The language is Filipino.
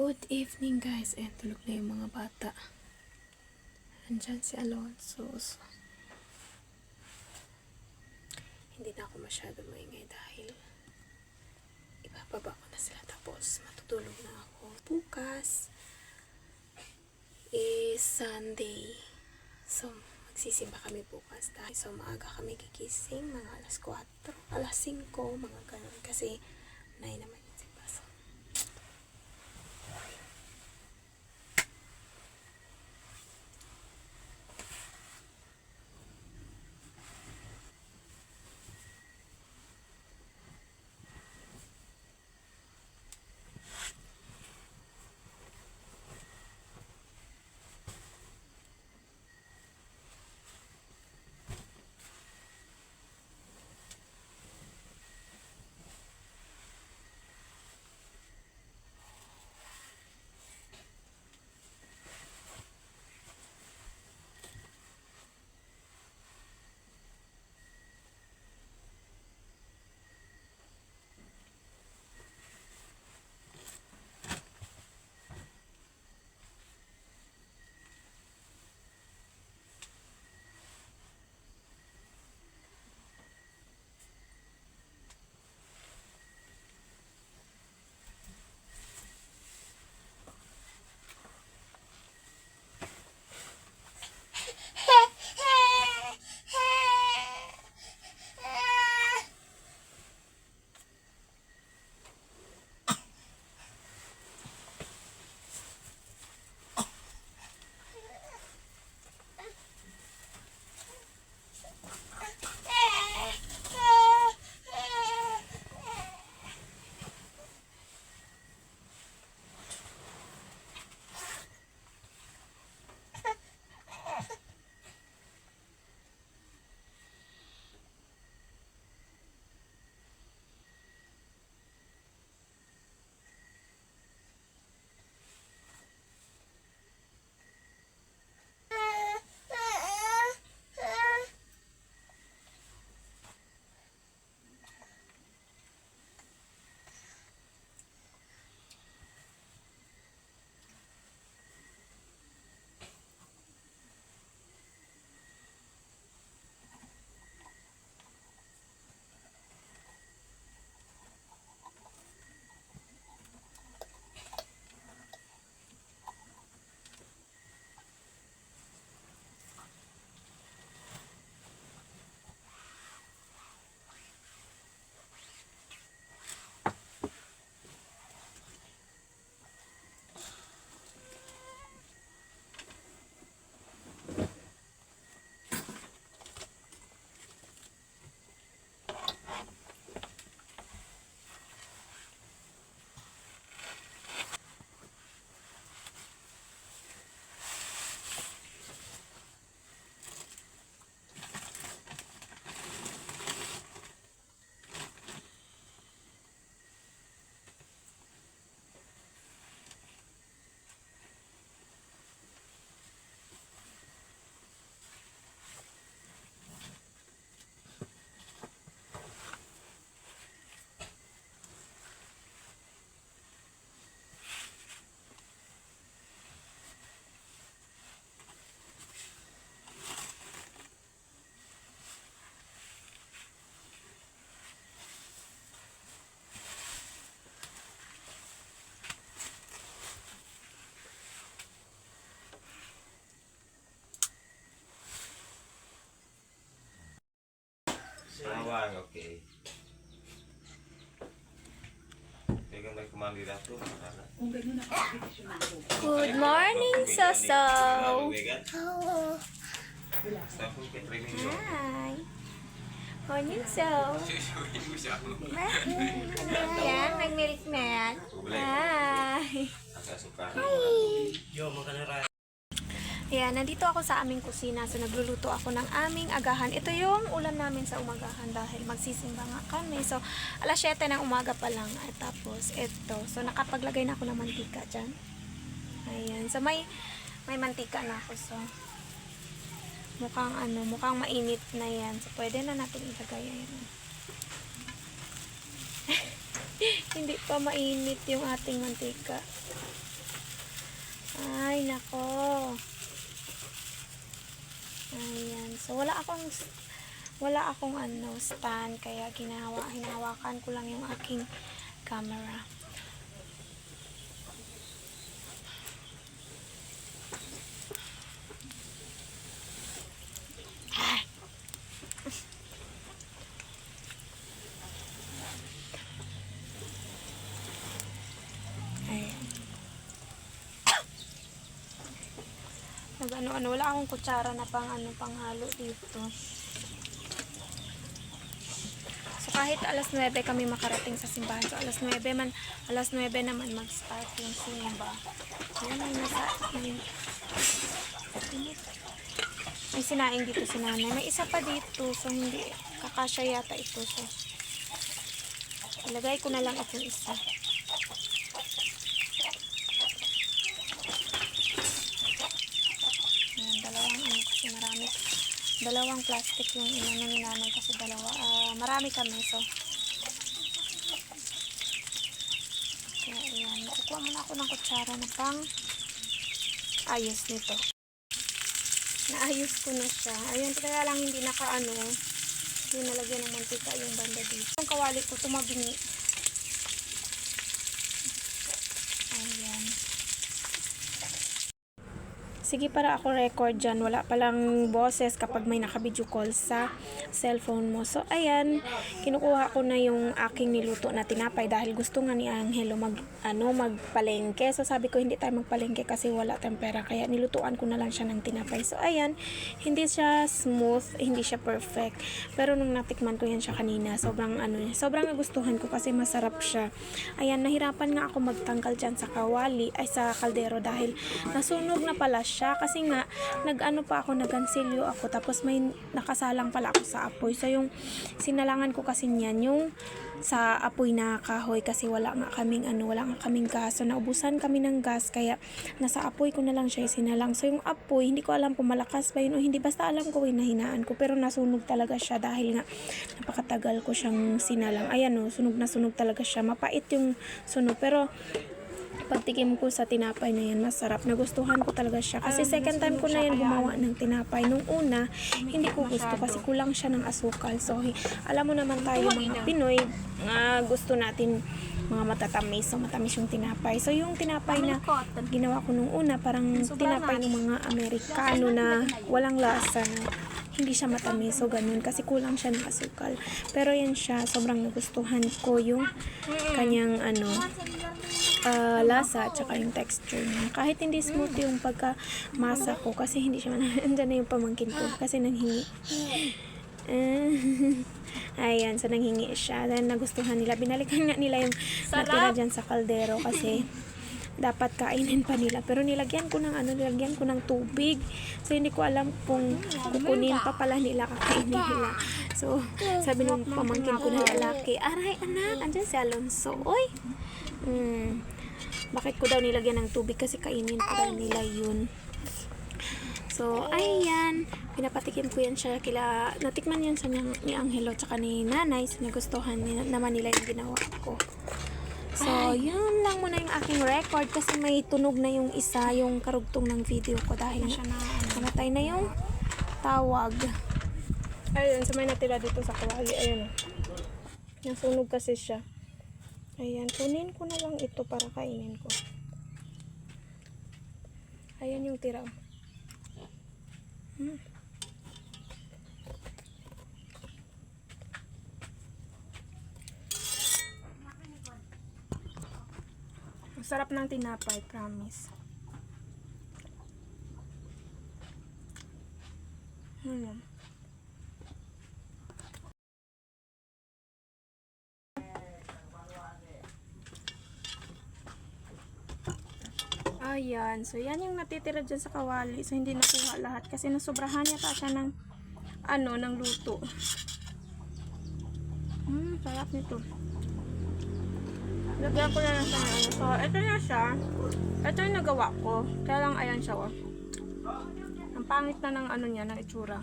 Good evening guys. Ayan, tulog na yung mga bata. Andyan si Alonso. So, hindi na ako masyado maingay dahil ibababa ko na sila tapos matutulog na ako. Bukas is Sunday. So, magsisimba kami bukas dahil so maaga kami gigising mga alas 4, alas 5, mga ganun. Kasi 9 naman okay. Good morning, Soso! Hello. Hi! Morning, So! Yan, nag-milk na yan. Hi! Agak suka. Ayan, nandito ako sa aming kusina. So, nagluluto ako ng aming agahan. Ito yung ulam namin sa umagahan dahil magsisimba nga kami. So, alas 7 ng umaga pa lang. At tapos, ito. So, nakapaglagay na ako ng mantika dyan. Ayan. So, may, may mantika na ako. So, mukhang ano, mukhang mainit na yan. So, pwede na natin ilagay. Hindi pa mainit yung ating mantika. Ay, nako. Ayan. So, wala akong wala akong ano, stand. Kaya ginawa, hinahawakan ko lang yung aking camera. Ah. Ayan. Nag ano, ano, wala akong kutsara na pang ano, panghalo dito. So kahit alas 9 kami makarating sa simbahan. So alas 9 man, alas 9 naman mag-start yung simba. Ayan, may nasa, may sinaing dito si nanay. May isa pa dito. So hindi, kakasya yata ito. So, ilagay ko na lang itong isa. Ayan, dalawang ano kasi marami. Dalawang plastic yung inano ni kasi dalawa. ah, marami kami so. Kaya ayan, kukuha muna ako ng kutsara na pang ayos nito. Naayos ko na siya. Ayun, kaya lang hindi naka ano, hindi nalagyan ng mantika yung banda dito. Yung kawali ko tumabingi. Ayan. Sige para ako record dyan. Wala palang boses kapag may naka-video call sa cellphone mo. So, ayan. Kinukuha ko na yung aking niluto na tinapay dahil gusto nga ni Angelo mag, ano, magpalengke. So, sabi ko hindi tayo magpalengke kasi wala tayong pera. Kaya nilutuan ko na lang siya ng tinapay. So, ayan. Hindi siya smooth. Hindi siya perfect. Pero nung natikman ko yan siya kanina, sobrang ano, sobrang nagustuhan ko kasi masarap siya. Ayan, nahirapan nga ako magtanggal dyan sa kawali, ay sa kaldero dahil nasunog na pala siya kasi nga nag-ano pa ako, nagansilyo ako tapos may nakasalang pala ako sa apoy. So yung sinalangan ko kasi niyan yung sa apoy na kahoy kasi wala nga kaming ano, wala nga kaming gas. So naubusan kami ng gas kaya nasa apoy ko na lang siya sinalang. So yung apoy, hindi ko alam kung malakas ba yun o hindi. Basta alam ko hinahinaan ko pero nasunog talaga siya dahil nga napakatagal ko siyang sinalang. Ayan o, sunog na sunog talaga siya. Mapait yung sunog pero pagtikim ko sa tinapay na yan, masarap. Nagustuhan ko talaga siya. Kasi second time ko na yan gumawa ng tinapay. Nung una, hindi ko gusto kasi kulang siya ng asukal. So, alam mo naman tayo mga Pinoy, nga gusto natin mga matatamis. So, matamis yung tinapay. So, yung tinapay na ginawa ko nung una, parang tinapay ng mga Amerikano na walang lasa na hindi siya matamis so ganun kasi kulang siya ng asukal pero yan siya sobrang nagustuhan ko yung kanyang ano ah, lasa at saka yung texture niya. Kahit hindi smooth yung pagka-masa ko kasi hindi siya man andyan na yung pamangkin ko kasi nanghingi. Ayan, so nanghingi siya. Then nagustuhan nila. Binalikan nga nila yung natira dyan sa kaldero kasi dapat kainin pa nila. Pero nilagyan ko ng ano, nilagyan ko ng tubig. So hindi ko alam kung kukunin pa pala nila kakainin nila. So sabi nung pamangkin ko na lalaki, aray anak, andyan si Alonso. Oy, Hmm. Bakit ko daw nilagyan ng tubig kasi kainin pa daw nila yun. So, ayan. Pinapatikim ko yan siya kila... Natikman yan sa ni, ni Angelo tsaka ni Nanay. So, nagustuhan ni, naman nila yung ginawa ko. So, yun lang muna yung aking record kasi may tunog na yung isa, yung karugtong ng video ko dahil namatay na yung tawag. Ayun, sa may natira dito sa kawali. Ayun. Nasunog kasi siya. Ayan, kunin ko na lang ito para kainin ko. Ayan yung tira. Hmm. Sarap ng tinapay, promise. Hmm. Ayan. So, yan yung natitira dyan sa kawali. So, hindi nakuha lahat. Kasi nasobrahan yata siya ng, ano, ng luto. Hmm, sarap nito. Lagyan ko na lang ng ano. So, ito na siya. Ito yung nagawa ko. Kaya lang, ayan siya, oh. Ang pangit na ng ano niya, ng itsura.